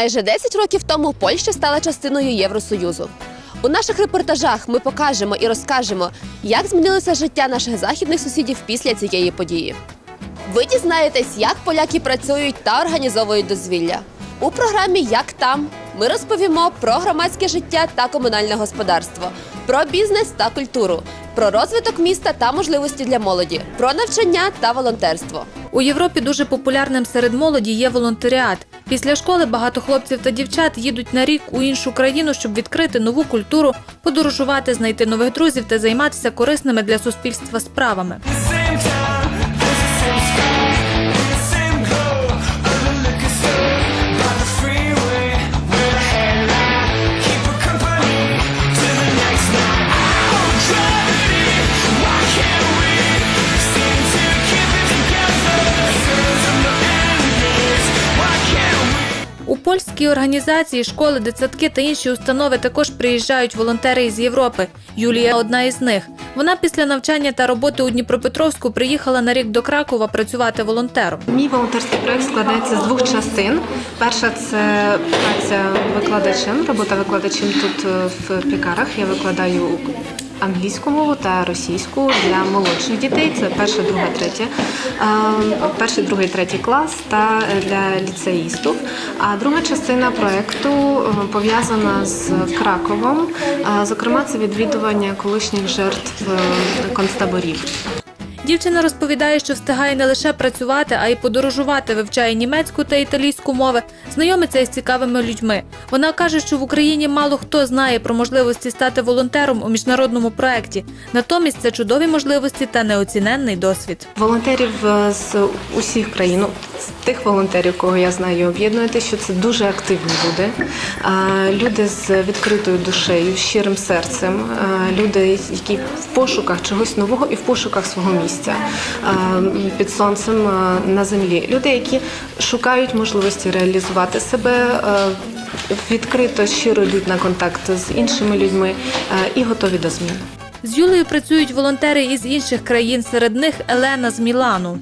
Майже 10 років тому Польща стала частиною Євросоюзу. У наших репортажах ми покажемо і розкажемо, як змінилося життя наших західних сусідів після цієї події. Ви дізнаєтесь, як поляки працюють та організовують дозвілля. У програмі Як там ми розповімо про громадське життя та комунальне господарство, про бізнес та культуру, про розвиток міста та можливості для молоді, про навчання та волонтерство. У Європі дуже популярним серед молоді є волонтеріат. Після школи багато хлопців та дівчат їдуть на рік у іншу країну, щоб відкрити нову культуру, подорожувати, знайти нових друзів та займатися корисними для суспільства справами. У польській організації школи, дитсадки та інші установи також приїжджають волонтери із Європи. Юлія одна із них. Вона після навчання та роботи у Дніпропетровську приїхала на рік до Кракова працювати волонтером. Мій волонтерський проект складається з двох частин. Перша це праця викладачем, робота викладачем тут е, в пікарах. Я викладаю англійську мову та російську для молодших дітей. Це перша, друга, третя, е, перший, другий, третій клас та для ліцеїстів. А друга частина проекту е, пов'язана з Краковом. Е, Зокрема, це відвідування колишніх жертв концтаборів. Дівчина розповідає, що встигає не лише працювати, а й подорожувати, вивчає німецьку та італійську мови, знайомиться із цікавими людьми. Вона каже, що в Україні мало хто знає про можливості стати волонтером у міжнародному проєкті. Натомість це чудові можливості та неоціненний досвід. Волонтерів е, з усіх країн, з тих волонтерів, кого я знаю, об'єднує те, що це дуже активні люди. Люди з відкритою душею, щирим серцем, люди, які в пошуках чогось нового і в пошуках свого місця під сонцем на землі. Люди, які шукають можливості реалізувати себе. Відкрито, щиро йдуть на контакт з іншими людьми і готові до змін. З Юлею працюють волонтери із інших країн. Серед них Елена з Мілану.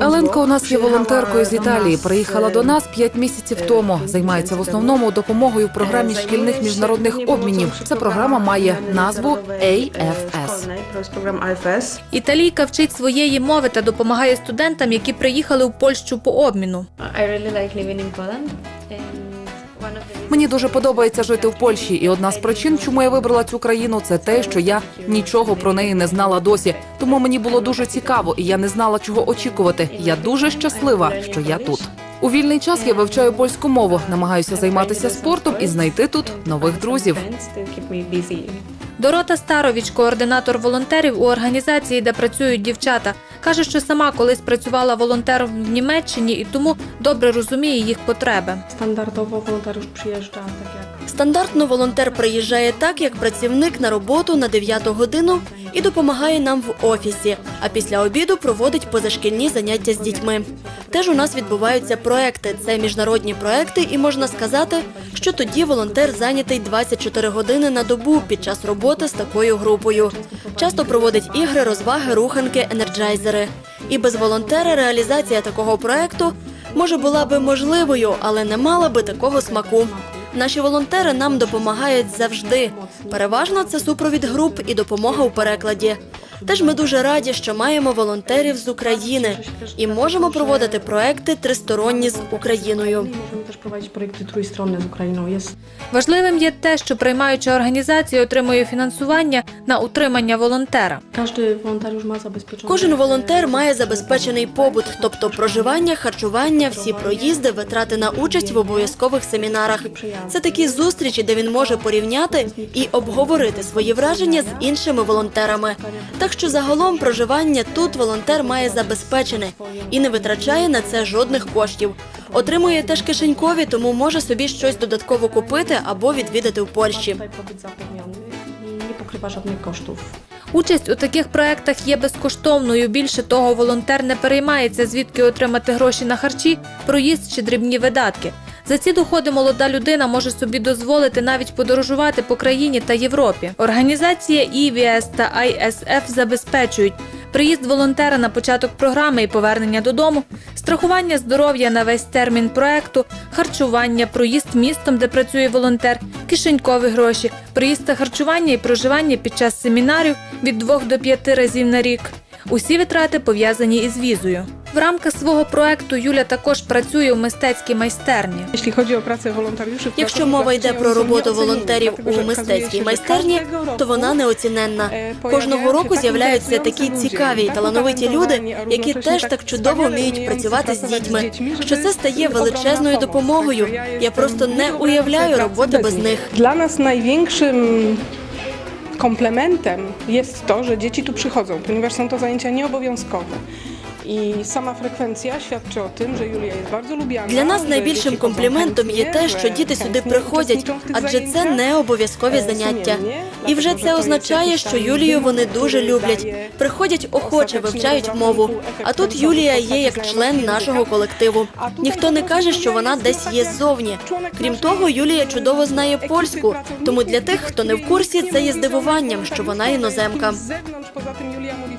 Еленка у нас є волонтеркою з Італії. Приїхала e, до нас п'ять місяців е, тому. Займається в основному допомогою в програмі Е, шкільних міжнародних обмінів. Ця програма має назву AFS. Італійка вчить своєї мови та допомагає студентам, які приїхали у Польщу по обміну. I really like living in Poland. Мені дуже подобається жити в Польщі, і одна з причин, чому я вибрала цю країну, це те, що я нічого про неї не знала досі. Тому мені було дуже цікаво, і я не знала, чого очікувати. Я дуже щаслива, що я тут. У вільний час я вивчаю польську мову, намагаюся займатися спортом і знайти тут нових друзів. Дорота Старовіч, координатор волонтерів у організації, де працюють дівчата, каже, що сама колись працювала волонтером в Німеччині і тому добре розуміє їх потреби. Przyjeżdża tak jak Стандартно волонтер приїжджає так, як працівник на роботу на 9 годину і допомагає нам в офісі, а після обіду проводить позашкільні заняття з дітьми. Теж у нас відбуваються проекти. Це міжнародні проекти, і можна сказати, що тоді волонтер зайнятий 24 години на добу під час роботи з такою групою. Часто проводить ігри, розваги, руханки, енерджайзери. І без волонтера реалізація такого проекту може була би можливою, але не мала би такого смаку. Наші волонтери нам допомагають завжди. Переважно це супровід груп і допомога у перекладі. Теж ми дуже раді, що маємо волонтерів з України і можемо проводити проекти тристоронні з Україною. Też prowadzić projekty trójstronne z Ukrainą. Jest Важливим є те, що приймаюча організація отримує фінансування на утримання волонтера. każdy wolontariusz ma zabezpieczone Кожен волонтер має забезпечений побут, тобто проживання, харчування, всі проїзди, витрати на участь в обов'язкових семінарах. Це такі зустрічі, де він може порівняти і обговорити свої враження з іншими волонтерами. Так що загалом проживання тут волонтер має забезпечене і не витрачає на це жодних коштів. Отримує теж кишенькові, тому може собі щось додатково купити або відвідати в Польщі. Участь у таких проектах є безкоштовною. Більше того, волонтер не переймається, звідки отримати гроші на харчі, проїзд чи дрібні видатки. За ці доходи молода людина може собі дозволити навіть подорожувати по країні та Європі. Організація EVS та ISF забезпечують приїзд волонтера на початок програми і повернення додому, страхування здоров'я на весь термін проекту, харчування, проїзд містом, де працює волонтер, кишенькові гроші, проїзд та харчування і проживання під час семінарів від 2 до 5 разів на рік. Усі витрати пов'язані із візою. В рамках свого проекту Юля також працює у мистецькій майстерні. Jeśli chodzi o pracę wolontariuszy, w Якщо мова йде про роботу волонтерів у мистецькій майстерні, то вона неоціненна. е, Кожного року з'являються такі цікаві і талановиті люди, які теж так чудово вміють працювати з дітьми, що це стає величезною допомогою. Я просто не уявляю роботи без nich. них. Dla nas największym komplementem jest to, że dzieci tu przychodzą, ponieważ są to zajęcia nieobowiązkowe. I sama frekwencja świadczy o tym, że Julia jest bardzo lubiana. Для нас найбільшим компліментом є те, що діти сюди приходять, адже це не обов'язкові Е, заняття. І вже це означає, що Юлію вони дуже люблять. Приходять охоче, вивчають мову. А тут Юлія є як член нашого колективу. Ніхто не каже, що Юлія вона десь є ззовні. Крім того, Юлія чудово знає польську. Тому для тих, хто не в курсі, це є здивуванням, що вона іноземка. Z zewnątrz, poza tym Julia mówi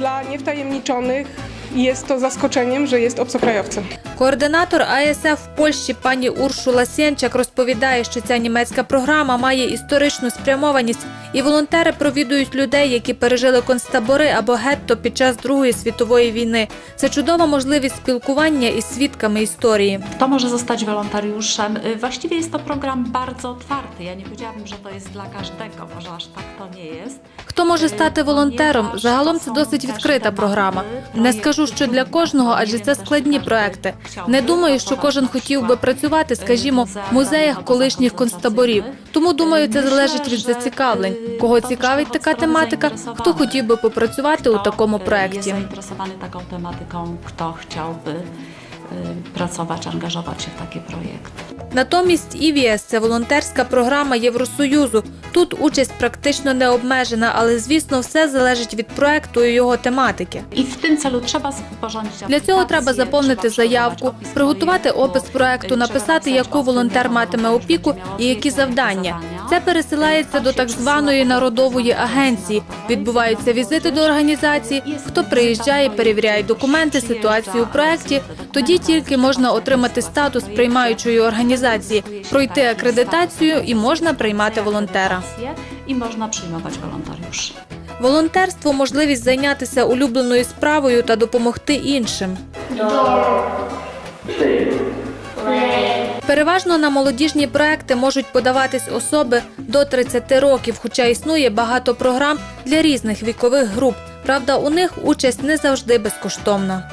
dla niewtajemniczonych jest to zaskoczeniem, że jest obcokrajowcem. Координатор АСФ в Польщі пані Уршула Сєнчак розповідає, що ця німецька програма має історичну спрямованість, і волонтери провідують людей, які пережили концтабори або гетто під час Другої світової війни. Це чудова можливість спілкування із свідками історії. Może zostać wolontariuszem? Y, Właściwie jest to program bardzo otwarty. Ja nie powiedziałabym, że to jest dla każdego, może aż tak to nie jest. Хто може стати волонтером? Загалом це досить відкрита програма. Не скажу, що для кожного, адже це складні проекти. Не думаю, що кожен хотів би працювати, скажімо, в музеях колишніх концтаборів. Тому думаю, це залежить від зацікавлень. Кого цікавить така тематика, хто хотів би попрацювати у такому Kto, chciałby pracować, angażować się w taki projekt. Натомість ІВІС – це волонтерська програма Євросоюзу. Тут участь практично не обмежена, але звісно, все залежить від проекту і його тематики. W tym celu trzeba sporządzić Для цього треба заповнити заявку, приготувати опис проекту, написати, яку волонтер матиме опіку і які завдання. Це пересилається до так званої народової агенції. Відбуваються візити до організації. Хто приїжджає, перевіряє документи, ситуацію у проекті. Тоді тільки можна отримати статус приймаючої організації, пройти акредитацію і можна приймати волонтера. I można przyjmować wolontariuszy. Волонтерство можливість зайнятися улюбленою справою та допомогти іншим. Переважно на молодіжні проекти можуть подаватись особи до 30 років, хоча існує багато програм для різних вікових груп. Правда, у них участь не завжди безкоштовна.